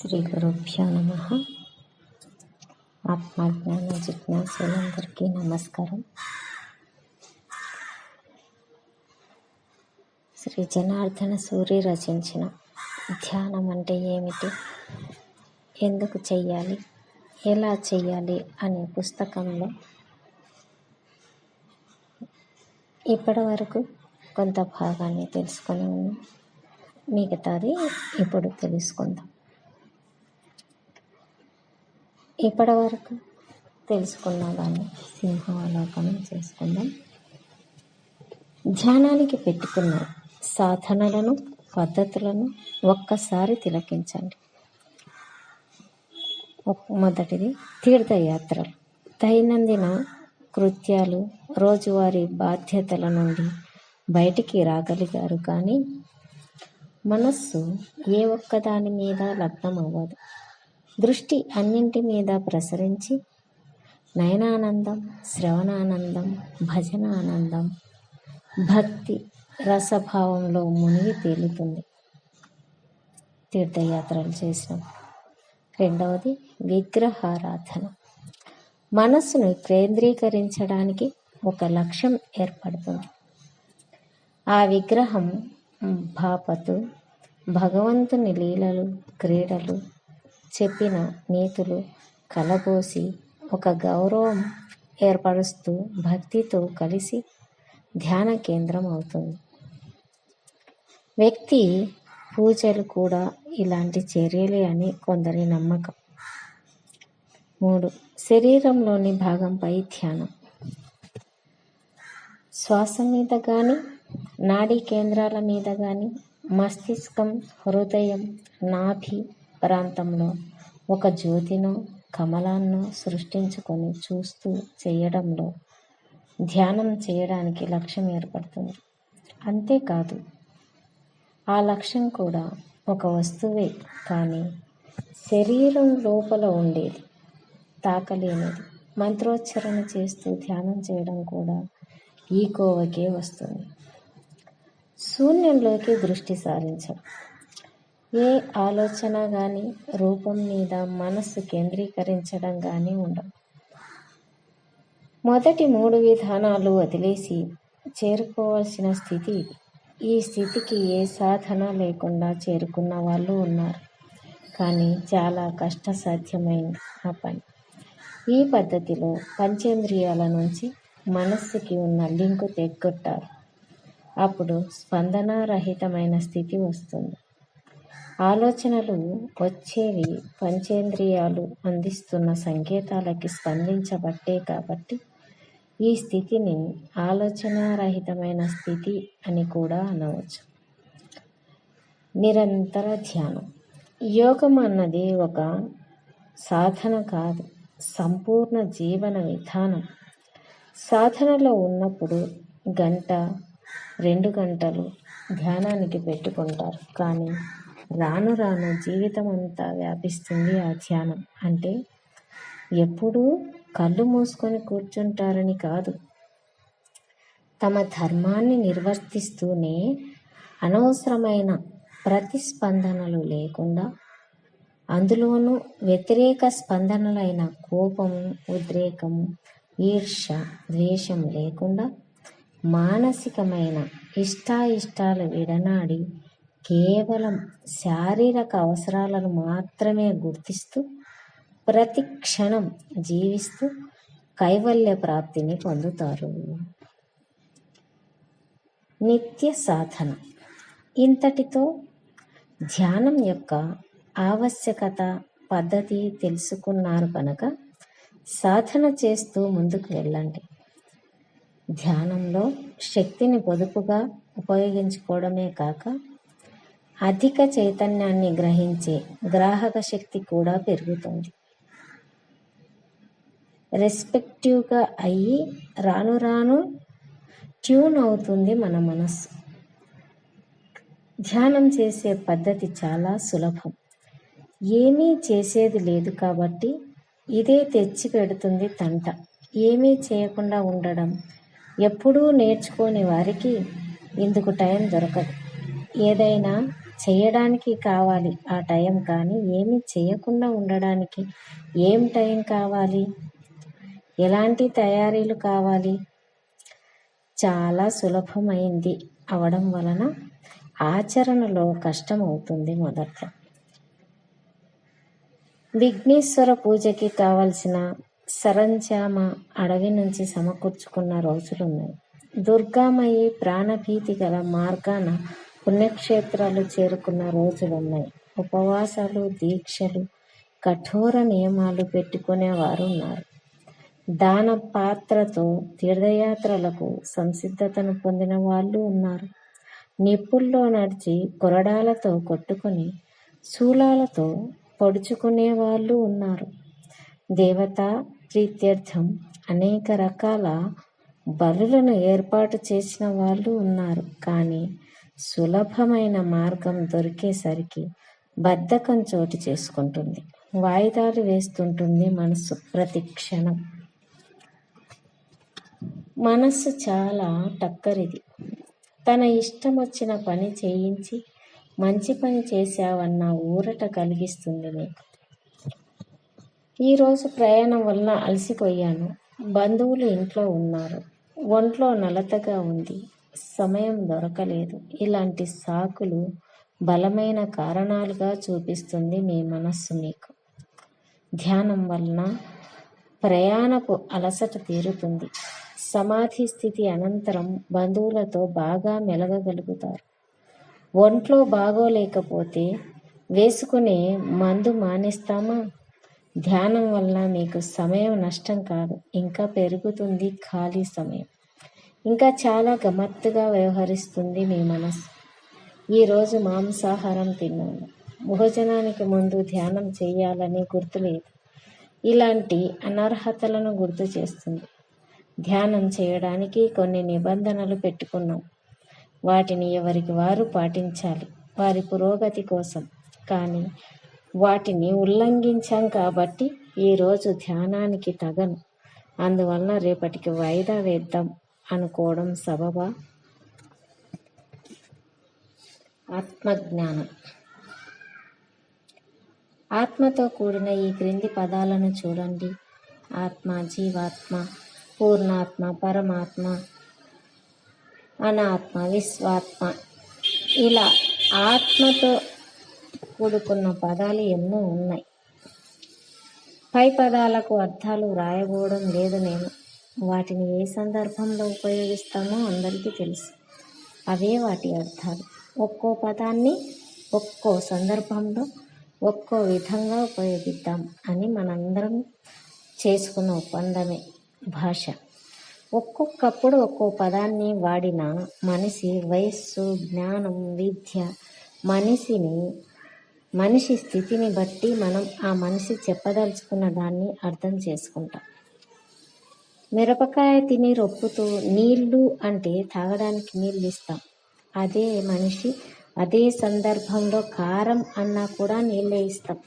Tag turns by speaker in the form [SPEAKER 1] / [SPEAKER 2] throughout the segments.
[SPEAKER 1] శ్రీ గురుభ్యో నమ. ఆత్మజ్ఞాన జిజ్ఞాసులందరికీ నమస్కారం. శ్రీ జనార్దన సూరి రచించిన ధ్యానం అంటే ఏమిటి? ఎందుకు చెయ్యాలి? ఎలా చెయ్యాలి అనే పుస్తకంలో ఇప్పటి వరకు కొంత భాగాన్ని తెలుసుకొని ఉన్నాం. మిగతాది ఇప్పుడు తెలుసుకుందాం. ఇప్పటి వరకు తెలుసుకున్న దాన్ని సింహావలోకనం చేసుకుందాం. ధ్యానానికి పెట్టుకున్న సాధనలను పద్ధతులను ఒక్కసారి తిలకించండి. మొదటిది తీర్థయాత్రలు. దైనందిన కృత్యాలు రోజువారీ బాధ్యతల నుండి బయటికి రాగలిగారు కానీ మనస్సు ఏ ఒక్కదాని మీద లగ్నం అవ్వదు దృష్టి అన్నింటి మీద ప్రసరించి నయనానందం శ్రవణానందం భజనానందం భక్తి రసభావంలో మునిగి తేలుతుంది. తీర్థయాత్రలు చేసినప్పుడు రెండవది విగ్రహారాధన. మనస్సును కేంద్రీకరించడానికి ఒక లక్ష్యం ఏర్పడుతుంది. ఆ విగ్రహం భాపతు భగవంతుని లీలలు క్రీడలు చెప్పిన నీతులు కలబోసి ఒక గౌరవం ఏర్పరుస్తూ భక్తితో కలిసి ధ్యాన కేంద్రం అవుతుంది. వ్యక్తి పూజలు కూడా ఇలాంటి చర్యలే అని కొందరి నమ్మకం. మూడు శరీరంలోని భాగంపై ధ్యానం. శ్వాస మీద కానీ నాడీ కేంద్రాల మీద కానీ మస్తిష్కం హృదయం నాభి ప్రాంతంలో ఒక జ్యోతినో కమలాన్నో సృష్టించుకొని చూస్తూ చేయడంలో ధ్యానం చేయడానికి లక్ష్యం ఏర్పడుతుంది. అంతేకాదు ఆ లక్ష్యం కూడా ఒక వస్తువే కానీ శరీరం లోపల ఉండేది తాకలేనిది. మంత్రోచ్చరణ చేస్తూ ధ్యానం చేయడం కూడా ఈ కోవకే వస్తుంది. శూన్యంలోకి దృష్టి సారించడం. ఏ ఆలోచన కానీ రూపం మీద మనస్సు కేంద్రీకరించడం కానీ ఉండవు మొదటి మూడు విధానాలు వదిలేసి చేరుకోవాల్సిన స్థితి ఇది. ఈ స్థితికి ఏ సాధన లేకుండా చేరుకున్న వాళ్ళు ఉన్నారు. కానీ చాలా కష్టసాధ్యమైన ఆ పని. ఈ పద్ధతిలో పంచేంద్రియాల నుంచి మనస్సుకి ఉన్న లింకు తెగ్గొట్టారు అప్పుడు స్పందనారహితమైన స్థితి వస్తుంది. ఆలోచనలు వచ్చేవి పంచేంద్రియాలు అందిస్తున్న సంకేతాలకి స్పందించబట్టే కాబట్టి ఈ స్థితిని ఆలోచనారహితమైన స్థితి అని కూడా అనవచ్చు. నిరంతర ధ్యానం. యోగం అన్నది ఒక సాధన కాదు సంపూర్ణ జీవన విధానం. సాధనలో ఉన్నప్పుడు గంట రెండు గంటలు ధ్యానానికి పెట్టుకుంటారు. కానీ రాను రాను జీవితం అంతా వ్యాపిస్తుంది ఆ ధ్యానం. అంటే ఎప్పుడూ కళ్ళు మూసుకొని కూర్చుంటారని కాదు. తమ ధర్మాన్ని నిర్వర్తిస్తూనే అనవసరమైన ప్రతిస్పందనలు లేకుండా అందులోనూ వ్యతిరేక స్పందనలైన కోపము ఉద్రేకము ఈర్ష ద్వేషం లేకుండా మానసికమైన ఇష్టాయిష్టాలు విడనాడి కేవలం శారీరక అవసరాలను మాత్రమే గుర్తిస్తూ ప్రతి క్షణం జీవిస్తూ కైవల్య ప్రాప్తిని పొందుతారు. నిత్య సాధన. ఇంతటితో ధ్యానం యొక్క ఆవశ్యకత పద్ధతి తెలుసుకున్నారు కనుక సాధన చేస్తూ ముందుకు వెళ్ళండి. ధ్యానంలో శక్తిని పొదుపుగా ఉపయోగించుకోవడమే కాక అధిక చైతన్యాన్ని గ్రహించే గ్రాహక శక్తి కూడా పెరుగుతుంది. రెస్పెక్టివ్గా అయ్యి రాను రాను ట్యూన్ అవుతుంది మన మనస్సు ధ్యానం చేసే పద్ధతి చాలా సులభం. ఏమీ చేసేది లేదు కాబట్టి ఇదే తెచ్చి పెడుతుంది తంట. ఏమీ చేయకుండా ఉండడం ఎప్పుడూ నేర్చుకోని వారికి ఇందుకు టైం దొరకదు. ఏదైనా చేయడానికి కావాలి ఆ టైం కానీ ఏమి చేయకుండా ఉండడానికి ఏం టైం కావాలి? ఎలాంటి తయారీలు కావాలి? చాలా సులభమైంది అవడం వలన ఆచరణలో కష్టం అవుతుంది మొదట్లో. విఘ్నేశ్వర పూజకి కావలసిన సరంజామ అడవి నుంచి సమకూర్చుకున్న రోజులున్నాయి. దుర్గామయి ప్రాణభీతి గల మార్గాన పుణ్యక్షేత్రాలు చేరుకున్న రోజులున్నాయి. ఉపవాసాలు దీక్షలు కఠోర నియమాలు పెట్టుకునేవారు ఉన్నారు దాన పాత్రతో తీర్థయాత్రలకు సంసిద్ధతను పొందిన వాళ్ళు ఉన్నారు. నిప్పుల్లో నడిచి కొరడాలతో కొట్టుకొని శూలాలతో పొడుచుకునే వాళ్ళు ఉన్నారు. దేవత ప్రీత్యర్థం అనేక రకాల బలులను ఏర్పాటు చేసిన వాళ్ళు ఉన్నారు. కానీ సులభమైన మార్గం దొరికేసరికి బద్ధకం చోటు చేసుకుంటుంది. వాయిదాలు వేస్తుంటుంది మనసు ప్రతి క్షణం. మనస్సు చాలా టక్కరిది. తన ఇష్టం వచ్చిన పని చేయించి మంచి పని చేశావన్న ఊరట కలిగిస్తుంది నీకు. ఈరోజు ప్రయాణం వలన అలసిపోయాను. బంధువులు ఇంట్లో ఉన్నారు. ఒంట్లో నలతగా ఉంది. సమయం దొరకలేదు. ఇలాంటి సాకులు బలమైన కారణాలుగా చూపిస్తుంది మీ మనస్సు మీకు. ధ్యానం వలన ప్రయాణపు అలసట తీరుతుంది. సమాధి స్థితి అనంతరం బంధువులతో బాగా మెలగగలుగుతారు. ఒంట్లో బాగోలేకపోతే వేసుకునే మందు మానేస్తామా? ధ్యానం వల్ల మీకు సమయం నష్టం కాదు. ఇంకా పెరుగుతుంది ఖాళీ సమయం. ఇంకా చాలా గమత్తుగా వ్యవహరిస్తుంది మీ మనసు. ఈరోజు మాంసాహారం తిన్నాను. భోజనానికి ముందు ధ్యానం చేయాలని గుర్తులేదు ఇలాంటి అనర్హతలను గుర్తు చేస్తుంది. ధ్యానం చేయడానికి కొన్ని నిబంధనలు పెట్టుకున్నాం. వాటిని ఎవరికి వారు పాటించాలి. వారి పురోగతి కోసం. కానీ వాటిని ఉల్లంఘించాం కాబట్టి ఈరోజు ధ్యానానికి తగను. అందువలన రేపటికి వాయిదా వేద్దాం. అనుకోవడం సబబా. ఆత్మజ్ఞానం. ఆత్మతో కూడిన ఈ క్రింది పదాలను చూడండి. ఆత్మ జీవాత్మ పూర్ణాత్మ పరమాత్మ అనాత్మ విశ్వాత్మ. ఇలా ఆత్మతో కూడుకున్న పదాలు ఎన్నో ఉన్నాయి. పై పదాలకు అర్థాలు వ్రాయబోవడం లేదు నేను. వాటిని ఏ సందర్భంలో ఉపయోగిస్తామో అందరికీ తెలుసు. అవే వాటి అర్థాలు. ఒక్కో పదాన్ని ఒక్కో సందర్భంలో ఒక్కో విధంగా ఉపయోగిద్దాం అని మనందరం చేసుకున్న ఒప్పందమే భాష. ఒక్కొక్కప్పుడు ఒక్కో పదాన్ని వాడిన మనిషి వయస్సు జ్ఞానం విద్య మనిషిని మనిషి స్థితిని బట్టి మనం ఆ మనిషి చెప్పదలుచుకున్న దాన్ని అర్థం చేసుకుంటాం. మిరపకాయ తిని రొప్పుతూ నీళ్ళు అంటే తాగడానికి నీళ్ళు ఇస్తాం అదే మనిషి అదే సందర్భంలో కారం అన్నా కూడా నీళ్ళే ఇస్తాం.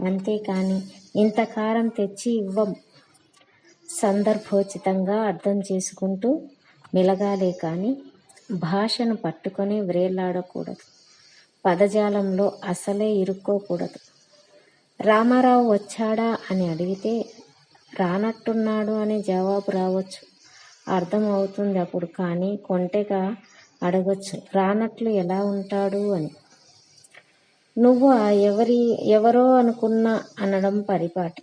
[SPEAKER 1] అంతేకాని ఇంత కారం తెచ్చి ఇవ్వం. సందర్భోచితంగా అర్థం చేసుకుంటూ మెలగాలే కానీ భాషను పట్టుకొని వ్రేలాడకూడదు. పదజాలంలో అసలే ఇరుక్కోకూడదు. రామారావు వచ్చాడా అని అడిగితే రానట్టున్నాడు అని జవాబు రావచ్చు. అర్థం అవుతుంది అప్పుడు కానీ కొంటెగా అడగచ్చు రానట్లు ఎలా ఉంటాడు అని. నువ్వు ఆ ఎవరి ఎవరో అనుకున్నా అనడం పరిపాటి.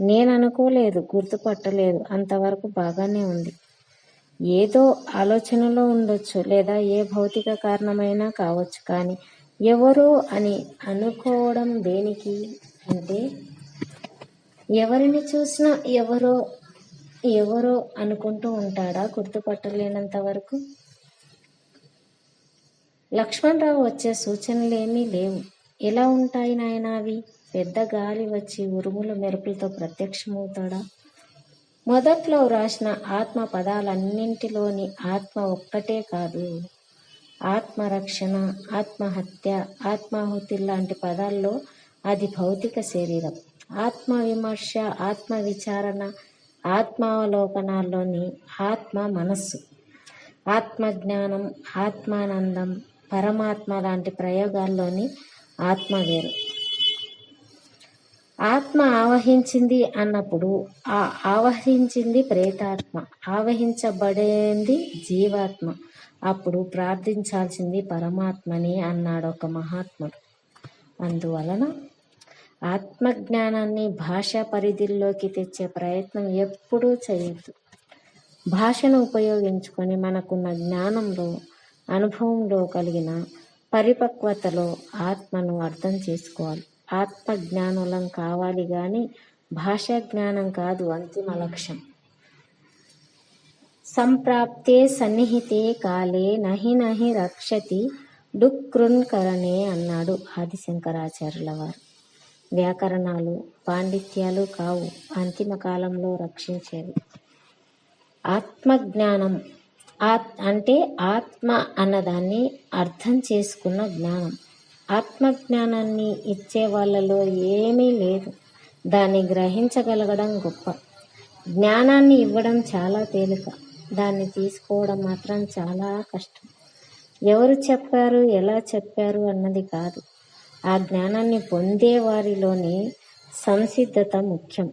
[SPEAKER 1] నేను అనుకోలేదు గుర్తుపట్టలేదు అంతవరకు బాగానే ఉంది. ఏదో ఆలోచనలో ఉండొచ్చు లేదా ఏ భౌతిక కారణమైనా కావచ్చు కానీ ఎవరో అని అనుకోవడం దేనికి అంటే ఎవరిని చూసినా ఎవరో ఎవరో అనుకుంటూ ఉంటాడా గుర్తుపట్టలేనంత వరకు? లక్ష్మణరావు వచ్చే సూచనలేమీ లేవు. ఎలా ఉంటాయి నాయన అవి? పెద్ద గాలి వచ్చి ఉరుములు మెరుపులతో ప్రత్యక్షమవుతాడా? మొదట్లో వ్రాసిన ఆత్మ పదాలన్నింటిలోని ఆత్మ ఒక్కటే కాదు. ఆత్మరక్షణ ఆత్మహత్య ఆత్మాహుతి లాంటి పదాల్లో అది భౌతిక శరీరం. ఆత్మ విమర్శ ఆత్మ విచారణ ఆత్మావలోకనాల్లోని ఆత్మ మనస్సు. ఆత్మజ్ఞానం ఆత్మానందం పరమాత్మ లాంటి ప్రయోగాల్లోని ఆత్మ వేరు. ఆత్మ ఆవహించింది అన్నప్పుడు ఆ ఆవహించింది ప్రేతాత్మ ఆవహించబడేది జీవాత్మ. అప్పుడు ప్రార్థించాల్సింది పరమాత్మని అన్నాడు ఒక మహాత్ముడు. అందువలన ఆత్మజ్ఞానాన్ని భాషా పరిధిలోకి తెచ్చే ప్రయత్నం ఎప్పుడూ చేయొద్దు. భాషను ఉపయోగించుకొని మనకున్న జ్ఞానంలో అనుభవంలో కలిగిన పరిపక్వతలో ఆత్మను అర్థం చేసుకోవాలి. ఆత్మ జ్ఞానులం కావాలి కానీ భాషా జ్ఞానం కాదు అంతిమ లక్ష్యం. సంప్రాప్తే సన్నిహితే కాలే నహి నహి రక్షతి డుక్రున్కరణే అన్నాడు ఆదిశంకరాచార్యుల వారు. వ్యాకరణాలు పాండిత్యాలు కావు. అంతిమ కాలంలో రక్షించేవి. ఆత్మజ్ఞానం ఆత్ అంటే ఆత్మ అన్నదాన్ని అర్థం చేసుకున్న జ్ఞానం. ఆత్మజ్ఞానాన్ని ఇచ్చే వాళ్ళలో ఏమీ లేదు. దాన్ని గ్రహించగలగడం గొప్ప. జ్ఞానాన్ని ఇవ్వడం చాలా తేలిక. దాన్ని తీసుకోవడం మాత్రం చాలా కష్టం. ఎవరు చెప్పారు ఎలా చెప్పారు అన్నది కాదు. ఆ జ్ఞానాన్ని పొందే వారిలోని సంసిద్ధత ముఖ్యం.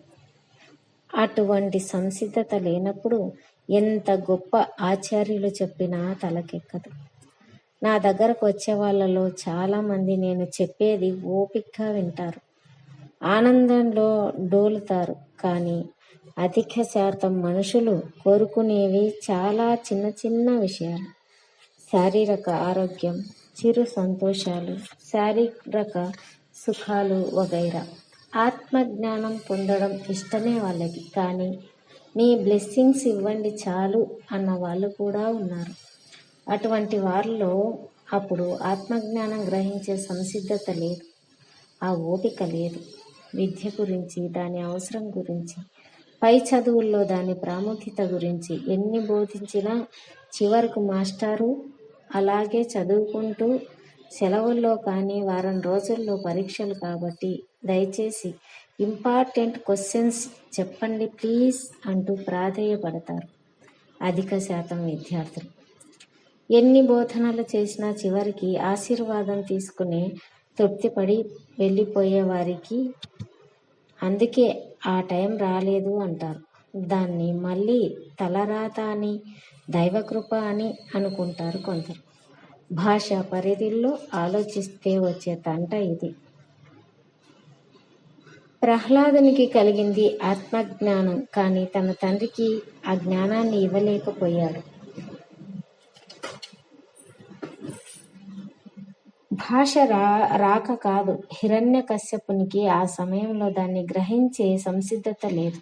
[SPEAKER 1] అటువంటి సంసిద్ధత లేనప్పుడు ఎంత గొప్ప ఆచార్యులు చెప్పినా తలకెక్కదు. నా దగ్గరకు వచ్చే వాళ్ళలో చాలామంది నేను చెప్పేది ఓపిక్గా వింటారు. ఆనందంలో డోలుతారు. కానీ అధిక శాతం మనుషులు కోరుకునేవి చాలా చిన్న చిన్న విషయాలు. శారీరక ఆరోగ్యం చిరు సంతోషాలు శారీరక సుఖాలు వగైరా. ఆత్మజ్ఞానం పొందడం ఇష్టమే వాళ్ళకి కానీ మీ బ్లెస్సింగ్స్ ఇవ్వండి చాలు అన్న వాళ్ళు కూడా ఉన్నారు. అటువంటి వారిలో అప్పుడు ఆత్మజ్ఞానం గ్రహించే సంసిద్ధత లేదు ఆ ఓపిక లేదు. విద్య గురించి దాని అవసరం గురించి పై చదువుల్లో దాని ప్రాముఖ్యత గురించి ఎన్ని బోధించినా చివరకు మాస్టారు అలాగే చదువుకుంటూ సెలవుల్లో కానీ వారం రోజుల్లో పరీక్షలు కాబట్టి దయచేసి ఇంపార్టెంట్ క్వశ్చన్స్ చెప్పండి ప్లీజ్ అంటూ ప్రాధేయపడతారు. అధిక శాతం విద్యార్థులు. ఎన్ని బోధనలు చేసినా చివరికి ఆశీర్వాదం తీసుకుని తృప్తిపడి వెళ్ళిపోయే వారికి అందుకే ఆ టైం రాలేదు అంటారు. దాన్ని మళ్ళీ తలరాత అని దైవకృప అని అనుకుంటారు కొందరు. భాష పరిధిలో ఆలోచిస్తే వచ్చే తంట ఇది. ప్రహ్లాదునికి కలిగింది ఆత్మజ్ఞానం కానీ తన తండ్రికి ఆ జ్ఞానాన్ని ఇవ్వలేకపోయాడు. భాష రా రాక కాదు హిరణ్య కశ్యపునికి ఆ సమయంలో దాన్ని గ్రహించే సంసిద్ధత లేదు.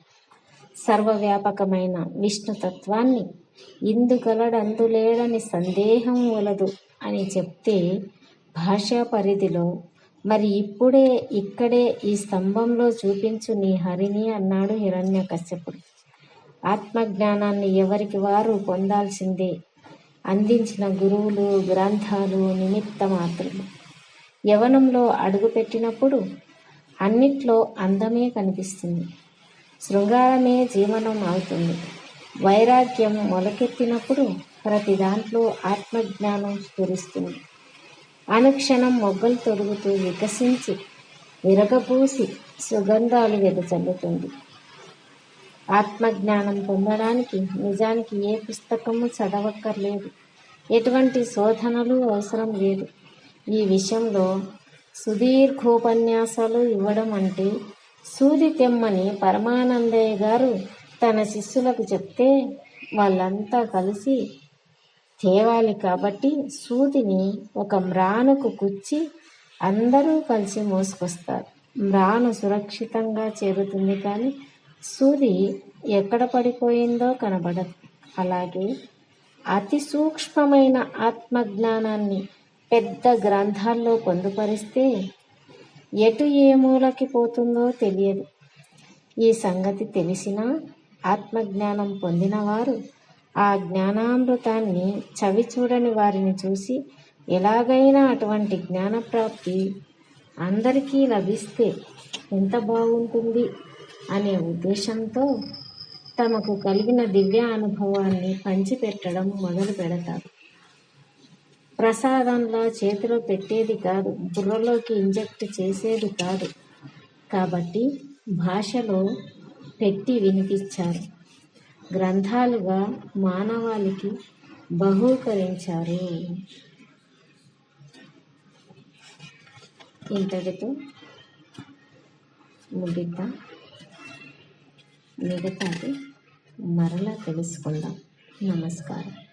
[SPEAKER 1] సర్వవ్యాపకమైన విష్ణుతత్వాన్ని తత్వాన్ని ఇందుగలడందులేడని సందేహం వలదు అని చెప్తే భాషా పరిధిలో మరి ఇప్పుడే ఇక్కడే ఈ స్తంభంలో చూపించు నీ హరిని అన్నాడు హిరణ్య కశ్యపుడు. ఆత్మజ్ఞానాన్ని ఎవరికి వారు పొందాల్సిందే? అందించిన గురువులు గ్రంథాలు నిమిత్త మాత్రులు యవనంలో అడుగుపెట్టినప్పుడు అన్నిట్లో అందమే కనిపిస్తుంది. శృంగారమే జీవనం అవుతుంది. వైరాగ్యం మొలకెత్తినప్పుడు ప్రతి దాంట్లో ఆత్మజ్ఞానం స్ఫురిస్తుంది. అనుక్షణం మొగ్గలు తొడుగుతూ వికసించి విరగబూసి సుగంధాలు వెదజల్లుతుంది. ఆత్మజ్ఞానం పొందడానికి నిజానికి ఏ పుస్తకము చదవక్కర్లేదు. ఎటువంటి శోధనలు అవసరం లేదు. ఈ విషయంలో సుదీర్ఘోపన్యాసాలు ఇవ్వడం అంటే సూది తెమ్మని పరమానందయ్య గారు తన శిష్యులకు చెప్తే వాళ్ళంతా కలిసి తేవాలి కాబట్టి సూదిని ఒక మ్రానుకు కుచ్చి అందరూ కలిసి మోసుకొస్తారు. మ్రాను సురక్షితంగా చేరుతుంది కానీ సూది ఎక్కడ పడిపోయిందో కనబడదు. అలాగే అతి సూక్ష్మమైన ఆత్మజ్ఞానాన్ని పెద్ద గ్రంథాల్లో పొందుపరిస్తే ఎటు ఏ మూలకి పోతుందో తెలియదు. ఈ సంగతి తెలిసినా ఆత్మజ్ఞానం పొందినవారు. ఆ జ్ఞానామృతాన్ని చవి చూడని వారిని చూసి ఎలాగైనా అటువంటి జ్ఞానప్రాప్తి అందరికీ లభిస్తే ఎంత బాగుంటుంది అనే ఉద్దేశంతో తమకు కలిగిన దివ్య అనుభవాన్ని పంచిపెట్టడం మొదలు పెడతారు. ప్రసాదంలో చేతిలో పెట్టేది కాదు బుర్రలోకి ఇంజెక్ట్ చేసేది కాదు. కాబట్టి భాషలో పెట్టి వినిపించారు. గ్రంథాలుగా మానవాళికి బహూకరించారు. ఇంతటితో ముగిద్దాం. మిగతాది మరలా తెలుసుకుందాం. నమస్కారం.